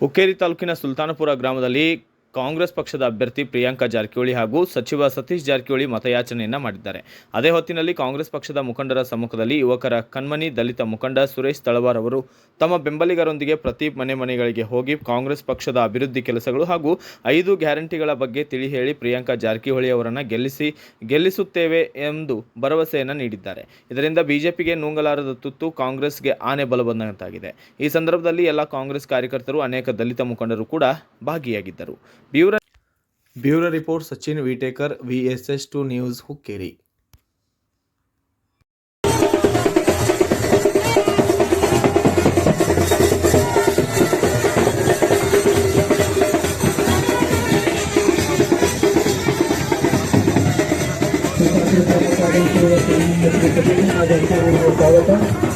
ಹುಕ್ಕೇರಿ ತಾಲೂಕಿನ ಸುಲ್ತಾನಪುರ ಗ್ರಾಮದಲ್ಲಿ ಕಾಂಗ್ರೆಸ್ ಪಕ್ಷದ ಅಭ್ಯರ್ಥಿ ಪ್ರಿಯಾಂಕಾ ಜಾರಕಿಹೊಳಿ ಹಾಗೂ ಸಚಿವ ಸತೀಶ್ ಜಾರಕಿಹೊಳಿ ಮತಯಾಚನೆಯನ್ನ ಮಾಡಿದ್ದಾರೆ. ಅದೇ ಹೊತ್ತಿನಲ್ಲಿ ಕಾಂಗ್ರೆಸ್ ಪಕ್ಷದ ಮುಖಂಡರ ಸಮ್ಮುಖದಲ್ಲಿ ಯುವಕರ ಕಣ್ಮನಿ ದಲಿತ ಮುಖಂಡ ಸುರೇಶ್ ತಳವಾರ್ ಅವರು ತಮ್ಮ ಬೆಂಬಲಿಗರೊಂದಿಗೆ ಪ್ರತಿ ಮನೆ ಮನೆಗಳಿಗೆ ಹೋಗಿ ಕಾಂಗ್ರೆಸ್ ಪಕ್ಷದ ಅಭಿವೃದ್ಧಿ ಕೆಲಸಗಳು ಹಾಗೂ ಐದು ಗ್ಯಾರಂಟಿಗಳ ಬಗ್ಗೆ ತಿಳಿ ಹೇಳಿ ಪ್ರಿಯಾಂಕಾ ಜಾರಕಿಹೊಳಿ ಅವರನ್ನು ಗೆಲ್ಲಿಸಿ, ಗೆಲ್ಲಿಸುತ್ತೇವೆ ಎಂದು ಭರವಸೆಯನ್ನು ನೀಡಿದ್ದಾರೆ. ಇದರಿಂದ ಬಿಜೆಪಿಗೆ ನುಂಗಲಾರದ ತುತ್ತು ಕಾಂಗ್ರೆಸ್ಗೆ ಆನೆ ಬಲ ಬಂದಂತಾಗಿದೆ ಈ ಸಂದರ್ಭದಲ್ಲಿ ಎಲ್ಲ ಕಾಂಗ್ರೆಸ್ ಕಾರ್ಯಕರ್ತರು, ಅನೇಕ ದಲಿತ ಮುಖಂಡರು ಕೂಡ ಭಾಗಿಯಾಗಿದ್ದರು. Bureau bureau report Sachin Vitekar V S S two news Hukkeri. स्वागत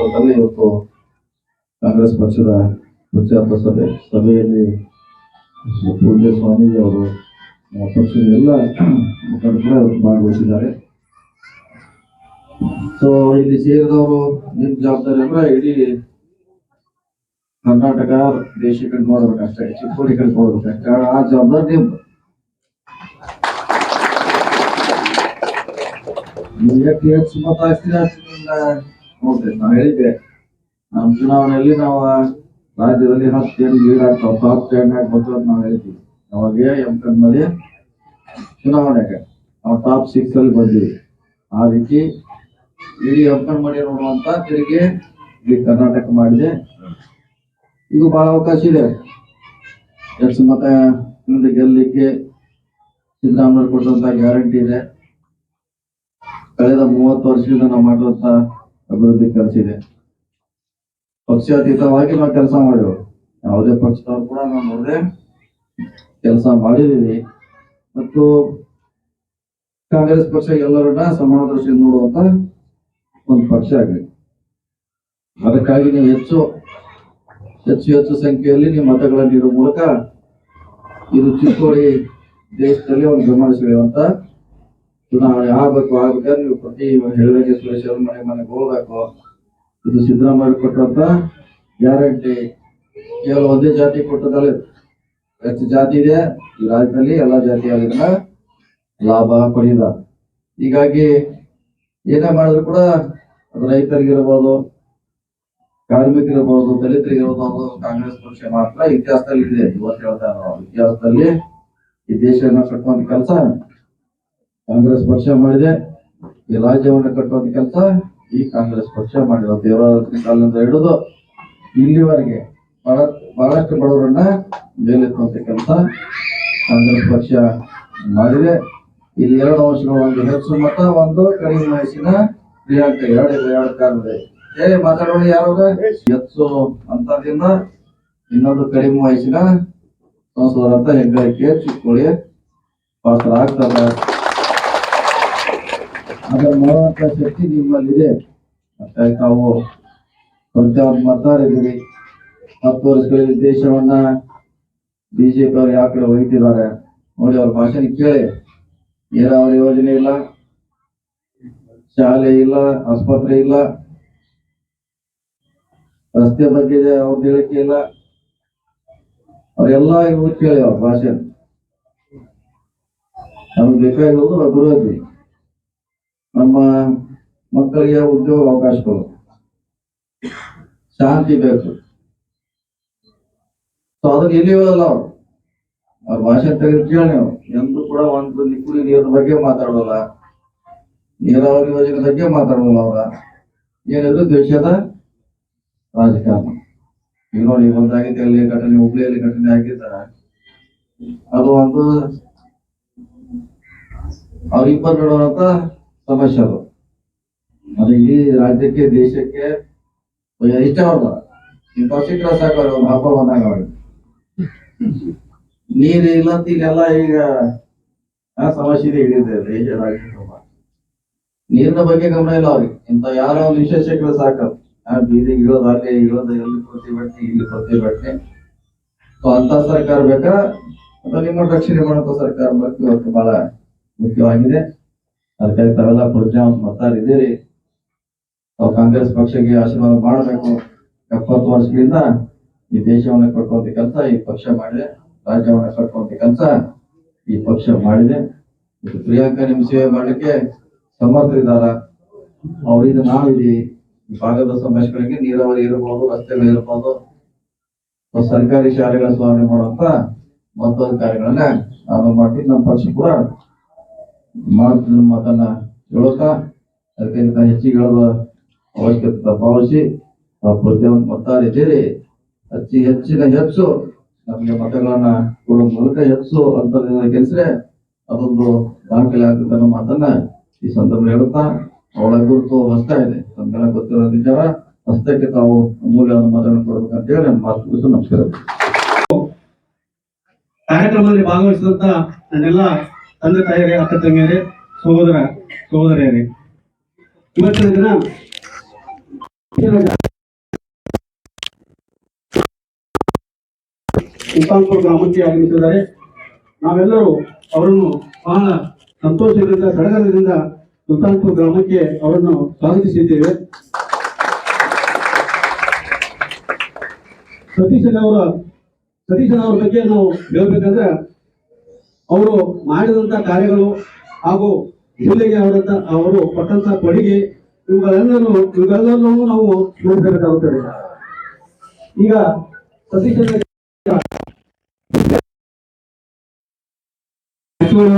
ಇವತ್ತು ಕಾಂಗ್ರೆಸ್ ಪಕ್ಷದ ಪ್ರಚಾರ ಸಭೆ, ಸಭೆಯಲ್ಲಿ ಪೂಜ್ಯ ಸ್ವಾಮೀಜಿ ಅವರು ಪಕ್ಷದ ಎಲ್ಲ ಮುಖಂಡರು ಭಾಗವಹಿಸಿದ್ದಾರೆ. ಸೊ ಇಲ್ಲಿ ಸೇರಿದವರು ನಿಮ್ ಜವಾಬ್ದಾರಿ ಅಂದ್ರೆ ಇಡೀ ಕರ್ನಾಟಕ, ದೇಶ ಕಡೆ ನೋಡ್ಬೇಕಷ್ಟೇ ಚಿಕ್ಕೋಡಿ ಕಡೆ ನೋಡ್ಬೇಕಷ್ಟೇ ಆ ಜವಾಬ್ದಾರಿ ನಿಮ್ದು. ನೀವು ಎಷ್ಟು ಮತ ನೋಡ್ತೇವೆ ನಾವು ನಮ್ಮ ಚುನಾವಣೆಯಲ್ಲಿ ನಾವು ರಾಜ್ಯದಲ್ಲಿ ಹತ್ತು ಏನು ಲೀಡ್ ಆಗ್ತಾವ ಟಾಪ್ ಟೆನ್ ಆಗಿ ಬರ್ತಾವ ಅಂತ ನಾವು ಹೇಳಿದ್ವಿ. ಅವಾಗ ಎಂ ಮಾಡಿ ಚುನಾವಣೆಗೆ. ನಾವು ಟಾಪ್ ಸಿಕ್ಸ್ ಅಲ್ಲಿ ಬಂದಿವಿ. ಆ ರೀತಿ ಇಡೀ ಎಂ ಮಾಡಿ ನೋಡುವಂತ ತಿರುಗಿ ಇಲ್ಲಿ ಕರ್ನಾಟಕ ಮಾಡಿದೆ. ಇದು ಬಹಳ ಅವಕಾಶ ಇದೆ. ಹೆಚ್ಚು ಮತ ಇಂದ ಗೆಲ್ಲಲಿಕ್ಕೆ ಸಿದ್ದರಾಮಯ್ಯ ಕೊಟ್ಟಂತ ಗ್ಯಾರಂಟಿ ಇದೆ. ಕಳೆದ ಮೂವತ್ತು ವರ್ಷದಿಂದ ನಾವು ಮಾಡಿರುವಂತ ಅಭಿವೃದ್ಧಿ ಕೆಲಸ ಇದೆ ಪಕ್ಷಾತೀತವಾಗಿ ನಾವು ಕೆಲಸ ಮಾಡಿವು ಯಾವುದೇ ಪಕ್ಷದವ್ರು ಕೂಡ ನಾವು ನೋಡದೆ ಕೆಲಸ ಮಾಡಿದೀವಿ. ಮತ್ತು ಕಾಂಗ್ರೆಸ್ ಪಕ್ಷ ಎಲ್ಲರನ್ನ ಸಮಾನ ದೃಷ್ಟಿಯಿಂದ ನೋಡುವಂತ ಒಂದು ಪಕ್ಷ ಆಗಲಿ ಅದಕ್ಕಾಗಿ ನೀವು ಹೆಚ್ಚು ಹೆಚ್ಚು ಹೆಚ್ಚು ಸಂಖ್ಯೆಯಲ್ಲಿ ನೀವು ಮತಗಳನ್ನು ನೀಡುವ ಮೂಲಕ ಇದು ಚಿಕ್ಕೋಡಿ ದೇಶದಲ್ಲಿ ಒಂದು ಗಮನ ಸೆಳೆಯುವಂತ ಚುನಾವಣೆ ಆಗ್ಬೇಕು, ಆಗ್ಬೇಕಾದ್ರೆ ನೀವು ಪ್ರತಿ ಹೇಳಿದಂಗೆ ಸುರೇಶ್ವರ ಮನೆ ಮನೆಗೆ ಹೋಗ್ಬೇಕು. ಇದು ಸಿದ್ದರಾಮಯ್ಯ ಕೊಟ್ಟಂತ ಗ್ಯಾರಂಟಿ. ಕೇವಲ ಒಂದೇ ಜಾತಿ ಕೊಟ್ಟದಲ್ಲ. ಎಷ್ಟು ಜಾತಿ ಇದೆ? ಈ ರಾಜ್ಯದಲ್ಲಿ ಎಲ್ಲ ಜಾತಿಯಾಗಿನ ಲಾಭ ಪಡೆದ. ಹೀಗಾಗಿ ಏನೇ ಮಾಡಿದ್ರು ಕೂಡ ಅದು ರೈತರಿಗಿರ್ಬೋದು ಕಾರ್ಮಿಕರಿರ್ಬೋದು ದಲಿತರಿಗಿರ್ಬೋದು ಅದು ಕಾಂಗ್ರೆಸ್ ಪಕ್ಷ ಮಾತ್ರ ಇತಿಹಾಸದಲ್ಲಿ ಇದೆ ಇವತ್ತು ಹೇಳ್ತಾ ಇರೋ ಇತಿಹಾಸದಲ್ಲಿ ಈ ದೇಶನ ಕಟ್ಟುವಂತ ಕೆಲಸ ಕಾಂಗ್ರೆಸ್ ಪಕ್ಷ ಮಾಡಿದೆ. ಈ ರಾಜ್ಯವನ್ನು ಕಟ್ಟುವಂತ ಕೆಲಸ ಈ ಕಾಂಗ್ರೆಸ್ ಪಕ್ಷ ಮಾಡಿದ. ದೇವರಾಜ ಕಾಲದಿಂದ ಹಿಡಿದು ಇಲ್ಲಿವರೆಗೆ ಬಹಳ ಬಹಳಷ್ಟು ಬಡವರನ್ನ ಮೇಲೆತ್ತುವಂತ ಕೆಲಸ ಕಾಂಗ್ರೆಸ್ ಪಕ್ಷ ಮಾಡಿದೆ. ಇಲ್ಲಿ ಎರಡು ವರ್ಷಗಳು ಒಂದು ಹೆಚ್ಚು ಮತ, ಒಂದು ಕಡಿಮೆ ವಯಸ್ಸಿನ ಪ್ರಿಯಾಂಕ, ಎರಡು ಎರಡು ಕಾಲದ. ಏ ಮಾತಾಡೋಣ ಯಾರು ಹೆಚ್ಚು ಅಂತದಿಂದ ಇನ್ನೊಂದು ಕಡಿಮೆ ವಯಸ್ಸಿನ ಸಂಸದರಂತ ಹೆಗ್ಗಳಿಕೆ, ಚಿಕ್ಕೋಳಿ ಪಾತ್ರರಾಗ್ತಾರೆ. ಅದನ್ನ ಮಾಡುವಂತ ಶಕ್ತಿ ನಿಮ್ಮಲ್ಲಿದೆ. ಮತ್ತೆ ತಾವು ಮಾಡ್ತಾ ಇದ್ದೀರಿ ಹತ್ತು ವರ್ಷಗಳಲ್ಲಿ ದೇಶವನ್ನ ಬಿಜೆಪಿ ಅವರು ಯಾವ ಕಡೆ ಒಯ್ತಿದ್ದಾರೆ? ನೋಡಿ ಅವ್ರ ಭಾಷಣ ಕೇಳಿ. ನೀರಾವರಿ ಯೋಜನೆ ಇಲ್ಲ, ಶಾಲೆ ಇಲ್ಲ, ಆಸ್ಪತ್ರೆ ಇಲ್ಲ, ರಸ್ತೆ ಬಗ್ಗೆ ಅವ್ರದ್ದು ಹೇಳಿಕೆ ಇಲ್ಲ. ಅವರೆಲ್ಲ ಇವ್ರು ಕೇಳಿ ಅವ್ರ ಭಾಷೆ ನಮ್ಗೆ ಬೇಕಾಗಿರೋದು ಅಭಿವೃದ್ಧಿ ನಮ್ಮ ಮಕ್ಕಳಿಗೆ ಉದ್ಯೋಗ ಅವಕಾಶಗಳು ಶಾಂತಿ ಬೇಕು. ಸೊ ಅದಕ್ಕೆ ಎಲ್ಲಿ ಹೇಳಲ್ಲ ಅವ್ರು? ಅವ್ರ ಭಾಷೆ ತೆಗೆದು ಕೇಳಿ ಅವ್ರು. ಎಂದೂ ಕೂಡ ಒಂದು ನಿಕುಡಿ ನೀರಿನ ಬಗ್ಗೆ ಮಾತಾಡೋಲ್ಲ ನೀರಾವರಿ ಯೋಜನೆ ಬಗ್ಗೆ ಮಾತಾಡೋಲ್ಲ ಅವರ. ಏನಿದ್ರು ದೇಶದ ರಾಜಕಾರಣ. ಈಗ ನೋಡಿ ಒಂದಾಗಿದೆ ಅಲ್ಲಿ ಘಟನೆ ಹುಬ್ಳಿಯಲ್ಲಿ ಘಟನೆ ಆಗಿದ್ದ. ಅದು ಒಂದು ಅವ್ರಿಬ್ಬರು ನಡುವಂತ ಸಮಸ್ಯೆ ಅದು ಅದು ಇಡೀ ರಾಜ್ಯಕ್ಕೆ, ದೇಶಕ್ಕೆ ಇಷ್ಟ ಅವ್ರದ ಇಂಥ ಸಿಕ್ಕರೆ ಸಾಕು ಅವ್ರಿಗೆ ಒಂದು ಹಬ್ಬ ಬಂದಾಗ ಅವ್ರಿಗೆ ನೀರು ಇಲ್ಲ ಅಂತ ಇಲ್ಲೆಲ್ಲ ಈಗ ಸಮಸ್ಯೆ ಹಿಡಿದಿದೆ ದೇಶ, ರಾಜ್ಯ ನೀರಿನ ಬಗ್ಗೆ ಗಮನ ಇಲ್ಲ ಅವ್ರಿಗೆ. ಇಂಥ ಯಾರೋ ಒಂದು ವಿಷಯ ಸಿಕ್ಕರೆ ಸಾಕು ಬೀದಿಗೆ ಇಳೋದು ಅಲ್ಲಿ ಇಳೋದು ಎಲ್ಲಿ ಪ್ರತಿಭಟನೆ ಇಲ್ಲಿ ಪ್ರತಿಭಟನೆ ಅಂತ ಸರ್ಕಾರ ಬೇಕಾ? ಅಥವಾ ನಿಮ್ಮ ರಕ್ಷಣೆ ಮಾಡುವಂತ ಸರ್ಕಾರ ಬಗ್ಗೆ ಇವತ್ತು ಬಹಳ ಮುಖ್ಯವಾಗಿದೆ. ಅದಕ್ಕಾಗಿ ತಾವೆಲ್ಲ ಪ್ರಜ್ಞಾವಂತ ಮತದಾರಿದ್ದೀರಿ ತಾವು ಕಾಂಗ್ರೆಸ್ ಪಕ್ಷಕ್ಕೆ ಆಶೀರ್ವಾದ ಮಾಡಬೇಕು. ಎಪ್ಪತ್ತು ವರ್ಷಗಳಿಂದ ಈ ದೇಶವನ್ನ ಕಟ್ಟುವಂತ ಕೆಲಸ, ಈ ಪಕ್ಷ ಮಾಡಿದೆ, ರಾಜ್ಯವನ್ನ ಕಟ್ಟುವಂತ ಕೆಲಸ, ಈ ಪಕ್ಷ ಮಾಡಿದೆ. ಪ್ರಿಯಾಂಕಾ ನಿಮ್ ಸೇವೆ ಮಾಡಲಿಕ್ಕೆ ಸಮರ್ಥರಿದ್ದಾರ ಅವರಿಂದ ಈ ಭಾಗದ ಸಮಸ್ಯೆಗಳಿಗೆ ನೀರಾವರಿ ಇರಬಹುದು ರಸ್ತೆಗಳು ಇರಬಹುದು ಸರ್ಕಾರಿ ಶಾಲೆಗಳ ಸ್ವಾಮಿ ಮಾಡುವಂತ ಮತ್ತೊಂದು ಕಾರ್ಯಗಳನ್ನ ನಾನು ಮಾಡಿ ನಮ್ಮ ಪಕ್ಷ ಕೂಡ ಮಾಡ್ತೀನಿ ಮಾತನ್ನ ಹೇಳುತ್ತಾ ಅದಕ್ಕಿಂತ ಹೆಚ್ಚಿಗೆ ಹೇಳುವ ಅವಶ್ಯಕತೆ ಭಾವಿಸಿ ಪ್ರತಿಯೊಂದು ಮತದಾರಿದ್ದೀರಿ ಅತಿ ಹೆಚ್ಚಿನ ಹೆಚ್ಚು ನಮಗೆ ಮತಗಳನ್ನ ಕೊಡುವ ಮೂಲಕ ಹೆಚ್ಚು ಅಂತರದಿಂದ ಕೆಲಸರೆ ಅದೊಂದು ದಾಖಲೆ ಆಗುತ್ತೆ ಅನ್ನೋ ಮಾತನ್ನ ಈ ಸಂದರ್ಭ ಹೇಳುತ್ತಾ, ಅವಳ ಗುರುತು ಹೊಸ್ತಾ ಇದೆ. ನಮ್ಗೆಲ್ಲ ಗೊತ್ತಿರೋ ವಿಚಾರ ಹಸ್ತಕ್ಕೆ ತಾವು ಅಮೂಲ್ಯವನ್ನು ಮತಗಳನ್ನು ಕೊಡ್ಬೇಕಂತ ಹೇಳಿ ನನ್ನ ಮಾತು ಕುರಿತು ನಮಸ್ಕಾರ. ಕಾರ್ಯಕ್ರಮದಲ್ಲಿ ಭಾಗವಹಿಸಿದಂತ ನನ್ನೆಲ್ಲ ತಂದೆ ತಾಯಿಯರೇ, ಅಕ್ಕ ತಂಗಿಯರೇ, ಸಹೋದರ, ಸಹೋದರಿಯರೇ, ಇವತ್ತಿನ ದಿನ ಸುಲ್ತಾನ್ಪುರ ಗ್ರಾಮಕ್ಕೆ ಆಗಮಿಸಿದ್ದಾರೆ. ನಾವೆಲ್ಲರೂ ಅವರನ್ನು ಬಹಳ ಸಂತೋಷದಿಂದ, ಸಡಗರದಿಂದ ಸುಲ್ತಾನ್ಪುರ ಗ್ರಾಮಕ್ಕೆ ಅವರನ್ನು ಸ್ವಾಗತಿಸಿದ್ದೇವೆ. ಸತೀಶನ್ ಅವರ ಸತೀಶನ್ ಅವರ ಬಗ್ಗೆ ನಾವು ಹೇಳ್ಬೇಕಂದ್ರೆ ಅವರು ಮಾಡಿದಂತ ಕಾರ್ಯಗಳು ಹಾಗೂ ಜಿಲ್ಲೆಗೆ ಅವರಂತ ಅವರು ಕೊಟ್ಟಂತ ಕೊಡುಗೆ ಇವುಗಳೆಲ್ಲನೂ ಇವುಗಳೆಲ್ಲರೂ ನಾವು ನೋಡಬೇಕಾಗುತ್ತದೆ. ಈಗ ಸತೀಶನ್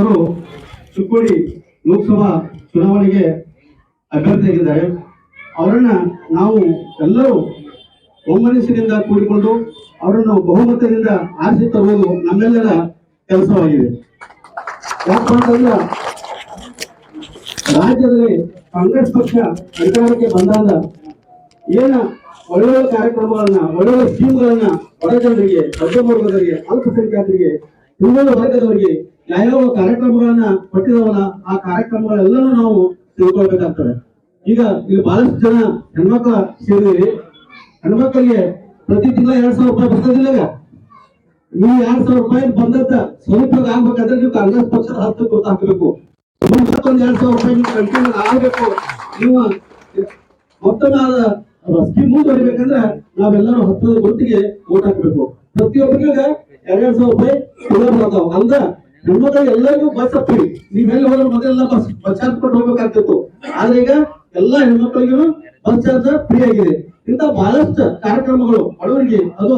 ಅವರು ಚಿಕ್ಕೋಡಿ ಲೋಕಸಭಾ ಚುನಾವಣೆಗೆ ಅಭ್ಯರ್ಥಿಯಾಗಿದ್ದಾರೆ. ಅವರನ್ನ ನಾವು ಎಲ್ಲರೂ ಒಮ್ಮನಸ್ಸಿನಿಂದ ಕೂಡಿಕೊಂಡು ಅವರನ್ನು ಬಹುಮತದಿಂದ ಆರಿಸಿ ತರುವುದು ನಮ್ಮೆಲ್ಲರ ಕೆಲಸವಾಗಿದೆ. ಯಾಕಂತಂದ್ರೆ ರಾಜ್ಯದಲ್ಲಿ ಕಾಂಗ್ರೆಸ್ ಪಕ್ಷ ಅಧಿಕಾರಕ್ಕೆ ಬಂದಾಗ ಏನ ಒಳ್ಳೊಳ್ಳೆ ಕಾರ್ಯಕ್ರಮಗಳನ್ನ, ಒಳ್ಳೊಳ್ಳೆ ಸ್ಕೀಮ್ಗಳನ್ನ ಬಡ ಜನರಿಗೆ, ಮಧ್ಯಮ ವರ್ಗದವರಿಗೆ, ಅಲ್ಪಸಂಖ್ಯಾತರಿಗೆ, ಹಿಂದುಳಿದ ವರ್ಗದವರಿಗೆ ಯಾವ್ಯಾವ ಕಾರ್ಯಕ್ರಮಗಳನ್ನ ಕೊಟ್ಟಿದವಲ್ಲ, ಆ ಕಾರ್ಯಕ್ರಮಗಳೆಲ್ಲನೂ ನಾವು ತಿಳ್ಕೊಳ್ಬೇಕಾಗ್ತದೆ. ಈಗ ಇಲ್ಲಿ ಬಹಳಷ್ಟು ಜನ ಹೆಣ್ಮಕ್ಳ ಸೇರಿದಿರಿ ಹೆಣ್ಮಕ್ಳಿಗೆ ಪ್ರತಿ ತಿಂಗಳ ಎರಡ್ ಸಾವಿರ ರೂಪಾಯಿ ಬರ್ತದಿಲ್ಲ ನೀವು ಎರಡ್ ಸಾವಿರ ರೂಪಾಯಿ ಬಂದದ್ದ ಸದುಪಯೋಗ ಆಗ್ಬೇಕಾದ್ರೆ ನೀವು ಕಾಂಗ್ರೆಸ್ ಪಕ್ಷದ ಹತ್ತು ಗೊತ್ತ ಹಾಕಬೇಕು ಮತ್ತೊಂದು ಎರಡ್ ಸಾವಿರ ರೂಪಾಯಿ ನೀವು ಕಂಟಿನ್ಯೂ ಆಗ್ಬೇಕು. ನೀವು ಮತ್ತೊಮ್ಮೆ ಸ್ಕೀಮ್ ಮುಂದುವರಿಬೇಕಂದ್ರೆ ನಾವೆಲ್ಲರೂ ಹತ್ತದ ಗುರುತಿಗೆ ಓಟ್ ಹಾಕ್ಬೇಕು. ಪ್ರತಿಯೊಬ್ಬರಿಗೂ ಎರಡ್ ಸಾವಿರ ರೂಪಾಯಿ ಬರ್ತಾವ ಅಂದ ಹೆಣ್ಮಕ್ಳಿಗೆ ಎಲ್ಲರಿಗೂ ಬಸ್ ಹತ್ತಿರಿ ನೀವೆಲ್ಲಿ ಹೋದ್ರೆ ಮೊದಲೆಲ್ಲ ಬಸ್ ಬಸ್ ಚಾರ್ಜ್ ಕೊಟ್ಟು ಹೋಗ್ಬೇಕಾಗ್ತಿತ್ತು. ಆದ್ರೆ ಈಗ ಎಲ್ಲಾ ಹೆಣ್ಮಕ್ಳಿಗೂ ಬಸ್ ಚಾರ್ಜ್ ಫ್ರೀ ಆಗಿದೆ. ಇಂತ ಬಹಳಷ್ಟು ಕಾರ್ಯಕ್ರಮಗಳು ಬಡವರಿಗೆ ಅದು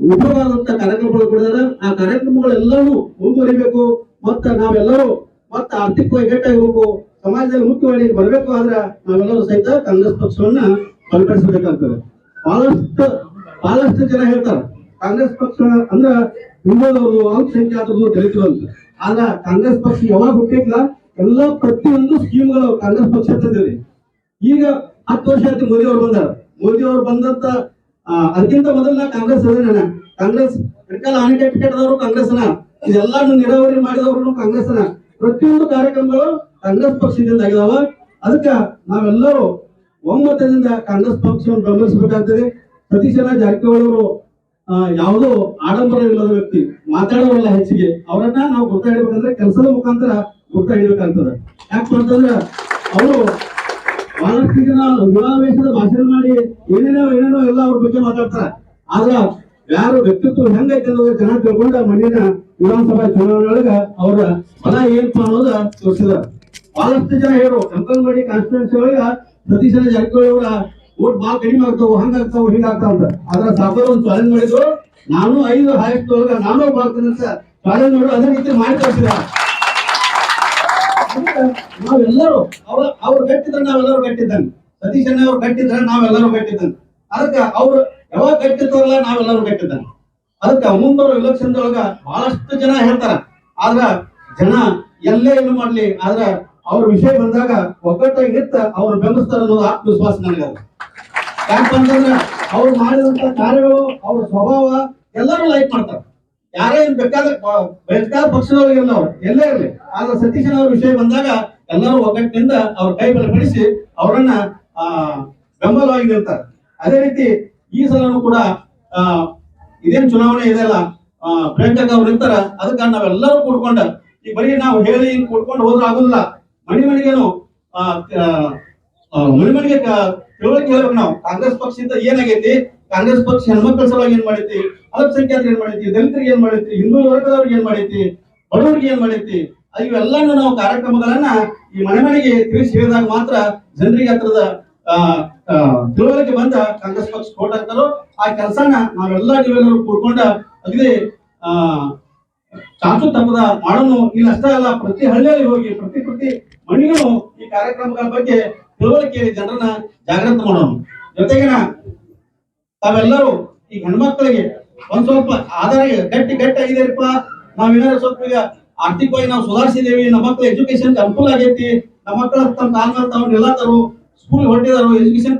ಉಪಯೋಗವಾದಂತ ಕಾರ್ಯಕ್ರಮಗಳು ಕೊಡಿದಾರೆ ಆ ಕಾರ್ಯಕ್ರಮಗಳೆಲ್ಲವೂ ಮುಂದುವರಿಬೇಕು. ಮತ್ತ ನಾವೆಲ್ಲರೂ ಮತ್ತ ಆರ್ಥಿಕವಾಗಿ ಗಟ್ಟಾಗಬೇಕು ಸಮಾಜದಲ್ಲಿ ಮುಖ್ಯವಾಗಿ ಬರಬೇಕು ಆದ್ರೆ ನಾವೆಲ್ಲರೂ ಸಹಿತ ಕಾಂಗ್ರೆಸ್ ಪಕ್ಷವನ್ನ ಬಲಪಡಿಸಬೇಕಾಗ್ತದೆ. ಬಹಳಷ್ಟು ಬಹಳಷ್ಟು ಜನ ಹೇಳ್ತಾರೆ, ಕಾಂಗ್ರೆಸ್ ಪಕ್ಷ ಅಂದ್ರ ಹಿಂದೂದವರು ಅಲ್ಪಸಂಖ್ಯಾತರು ದಲಿತರು ಅಂತ. ಆದ್ರ ಕಾಂಗ್ರೆಸ್ ಪಕ್ಷ ಯಾವಾಗ ಹುಟ್ಟಿಲ್ಲ ಎಲ್ಲ ಪ್ರತಿಯೊಂದು ಸ್ಕೀಮ್ಗಳು ಕಾಂಗ್ರೆಸ್ ಪಕ್ಷ ತಂದಿದೆ ಈಗ ಹತ್ತು ವರ್ಷ ಆಯ್ತು ಮೋದಿ ಅವರು ಬಂದಾರ. ಮೋದಿ ಅವರು ಬಂದಂತ ಅದಕ್ಕಿಂತ ಮೊದಲ ಕಾಂಗ್ರೆಸ್ ಅದೇನ ಕಾಂಗ್ರೆಸ್ ಮೆಡಿಕಲ್ ಆನಿಟೆಡ್ ಟಿಕೆಟ್ದವರು ಕಾಂಗ್ರೆಸ್ನ ಇದೆಲ್ಲಾನು ನೀರಾವರಿ ಮಾಡಿದವರು ಕಾಂಗ್ರೆಸ್ನ ಪ್ರತಿಯೊಂದು ಕಾರ್ಯಕ್ರಮಗಳು ಕಾಂಗ್ರೆಸ್ ಪಕ್ಷದಿಂದ ಆಗಿದಾವ. ಅದಕ್ಕ ನಾವೆಲ್ಲರೂ ಒಮ್ಮತದಿಂದ ಕಾಂಗ್ರೆಸ್ ಪಕ್ಷವನ್ನು ಬೆಂಬಲಿಸಬೇಕಾಗ್ತದೆ. ಸತೀಶ್ ಜಾರಕಿಹೊಳಿ ಅವರು ಯಾವುದೋ ಆಡಂಬರ ಇಲ್ಲದ ವ್ಯಕ್ತಿ, ಮಾತಾಡೋರಲ್ಲ ಹೆಚ್ಚಿಗೆ. ಅವರನ್ನ ನಾವು ಗುರ್ತ ಹಿಡಬೇಕಂದ್ರೆ ಕೆಲಸದ ಮುಖಾಂತರ ಗುರ್ತ ಹಿಡಿಬೇಕಾಗ್ತದೆ ಯಾಕಂತಂದ್ರೆ ಅವರು ಬಹಳಷ್ಟು ಜನ ಭಾಷಣ ಮಾಡಿ ಏನೇನೋ ಏನೇನೋ ಎಲ್ಲ ಅವ್ರ ಬಗ್ಗೆ ಮಾತಾಡ್ತಾರೆ. ಆದ್ರ ಯಾರು ವ್ಯಕ್ತಿತ್ವ ಹೆಂಗೈತೆ ಅನ್ನೋದು ಚೆನ್ನಾಗಿ ತಿಳ್ಕೊಂಡ ಮಣ್ಣಿನ ವಿಧಾನಸಭಾ ಚುನಾವಣೆಯೊಳಗ ಅವರ ಫಲ ಏನ್ ಅನ್ನೋದ ತೋರಿಸಿದ ಬಹಳಷ್ಟು ಜನ ಹೇಳು ಮಾಡಿ ಕಾನ್ಸ್ಟಿಟ್ಯೂನ್ಸಿ ಒಳಗ ಪ್ರತಿ ಜಾರಕಿಹೊಳಿ ಅವರ ಓಟ್ ಭಾಳ ಕಡಿಮೆ ಆಗ್ತಾವ ಹಂಗಾಗ್ತಾವ ಹಿಂಗಾಗ್ತಾವ ಅಂತ. ಆದ್ರ ಸಾಕೋರ್ ಒಂದು ಚಾಲೆಂಜ್ ಮಾಡಿದ್ರು, ನಾನು ಐದು ಹಾಯಕ್ ಒಳಗ ನಾನು ಬಾಳ್ತೇನೆ ಅಂತ ಚಾಲೆಂಜ್ ಮಾಡು ಅದೇ ರೀತಿ ಮಾಡಿ ತೋರಿಸಿದ ನಾವೆಲ್ಲರೂ ಅವ್ರ ಅವ್ರು ಗಟ್ಟಿದ್ರೆ ನಾವೆಲ್ಲರೂ ಗಟ್ಟಿದ್ದಾನೆ ಸತೀಶ್ ಅಣ್ಣ ಅವ್ರು ಗಟ್ಟಿದ್ರೆ ನಾವೆಲ್ಲರೂ ಗಟ್ಟಿದ್ದಾನೆ ಅದಕ್ಕ ಅವ್ರು ಯಾವಾಗ ಗಟ್ಟಿರ್ತಾರಲ್ಲ ನಾವೆಲ್ಲರೂ ಗಟ್ಟಿದ್ದಾನೆ ಅದಕ್ಕ ಮುಂಬರುವ ಎಲೆಕ್ಷನ್ ಒಳಗ ಬಹಳಷ್ಟು ಜನ ಹೇಳ್ತಾರ. ಆದ್ರ ಜನ ಎಲ್ಲೇ ಏನು ಮಾಡ್ಲಿ, ಆದ್ರ ಅವ್ರ ವಿಷಯ ಬಂದಾಗ ಒಗ್ಗಟ್ಟಾಗಿ ನಿಂತ ಅವ್ರು ಬೆಂಬಲಿಸ್ತಾರ ಅನ್ನೋದು ಆತ್ಮವಿಶ್ವಾಸ ನನಗದ ಯಾಕಂತಂದ್ರ ಅವ್ರು ಮಾಡಿದಂತ ಕಾರ್ಯಗಳು, ಅವ್ರ ಸ್ವಭಾವ ಎಲ್ಲರೂ ಲೈಕ್ ಮಾಡ್ತಾರೆ. ಯಾರೇ ಏನ್ ಬೇಕಾದ ಅವ್ರು ಎಲ್ಲೇ ಇರಲಿ. ಆದ್ರೆ ಸತೀಶನ ಅವ್ರ ವಿಷಯ ಬಂದಾಗ ಎಲ್ಲರೂ ಒಗ್ಗಟ್ಟಿನಿಂದ ಅವ್ರ ಕೈ ಬಲಪಡಿಸಿ ಅವರನ್ನ, ಆ ಬೆಂಬಲವಾಗಿ ನಿಲ್ತಾರೆ ಅದೇ ರೀತಿ ಈ ಸಲನೂ ಕೂಡ, ಆ, ಇದೇನ್ ಚುನಾವಣೆ ಇದೆಲ್ಲ ಪ್ರಿಯಾಂಕಾ ಅವ್ರು ಇರ್ತಾರ, ಅದಕ್ಕ ನಾವೆಲ್ಲರೂ ಕೂಡ್ಕೊಂಡ ಈ ಬರೀ ನಾವು ಹೇಳಿ ಕೂಡ್ಕೊಂಡು ಹೋದ್ರೆ ಆಗುದಿಲ್ಲ. ಮನೆ ಮನೆಗೇನು ಮನೆ ಮನೆಗೆ ತಿಳುವಳಿಕೆ ಹೇಳ್ಬೇಕು ನಾವು. ಕಾಂಗ್ರೆಸ್ ಪಕ್ಷದಿಂದ ಏನಾಗೈತಿ? ಕಾಂಗ್ರೆಸ್ ಪಕ್ಷ ಹೆಣ್ಮಕ್ಳ ಸಲುವಾಗಿ ಏನ್ ಮಾಡೈತಿ? ಅಲ್ಪಸಂಖ್ಯಾತರಿಗೆ ಏನ್ ಮಾಡೈತಿ? ದಲಿತರಿಗೆ ಏನ್ ಮಾಡೈತಿ? ಹಿಂದೂ ವರ್ಗದವ್ರಿಗೆ ಏನ್ ಮಾಡೈತಿ? ಬಡವರಿಗೆ ಏನ್ ಮಾಡೈತಿ? ಇವೆಲ್ಲಾನು ನಾವು ಕಾರ್ಯಕ್ರಮಗಳನ್ನ ಈ ಮನೆ ಮನೆಗೆ ತಿಳಿಸಿ ಹೇಳಿದಾಗ ಮಾತ್ರ ಜನರಿಗೆ ಹತ್ರದ ತಿಳುವಳಿಕೆ ಬಂದ ಕಾಂಗ್ರೆಸ್ ಪಕ್ಷ ಕೋಟ್ ಹಾಕ್ತಾರೋ ಆ ಕೆಲಸನ ನಾವೆಲ್ಲ ನೀವೆಲ್ಲರೂ ಕೂಡ್ಕೊಂಡ ಅಗದಿ ಆ, ಚಾಚು ತಪ್ಪದ ಮಾಡೋನು ಇಲ್ಲಿ ಅಷ್ಟೇ ಅಲ್ಲ, ಪ್ರತಿ ಹಳ್ಳಿಯಲ್ಲಿ ಹೋಗಿ, ಪ್ರತಿ ಪ್ರತಿ ಮಣ್ಣಿನೂ ಈ ಕಾರ್ಯಕ್ರಮಗಳ ಬಗ್ಗೆ ತಿಳುವಳಿಕೆ ಜನರನ್ನ ಜಾಗೃತ ಮಾಡೋಣ ಜೊತೆಗಿನ ತಾವೆಲ್ಲರೂ ಈ ಹೆಣ್ಮಕ್ಳಿಗೆ ಒಂದ್ ಸ್ವಲ್ಪ ಆಧಾರ ಗಟ್ಟಿ ಗಟ್ಟಿ ಆಗಿದಾರಪ್ಪ ನಾವೇನಾದ್ರು ಸ್ವಲ್ಪ ಈಗ ಆರ್ಥಿಕವಾಗಿ ನಾವು ಸುಧಾರಿಸಿದೇವಿ ನಮ್ಮ ಮಕ್ಕಳ ಎಜುಕೇಶನ್ ಅನುಕೂಲ ಆಗೈತಿ. ನಮ್ಮ ಮಕ್ಕಳ ತಮ್ಮ ಕಾಲ ಮೇಲೆ ತಾವು ನಿಲ್ಲತಾರು ಸ್ಕೂಲ್ ಹೊಟ್ಟಿದಾರು ಎಜುಕೇಶನ್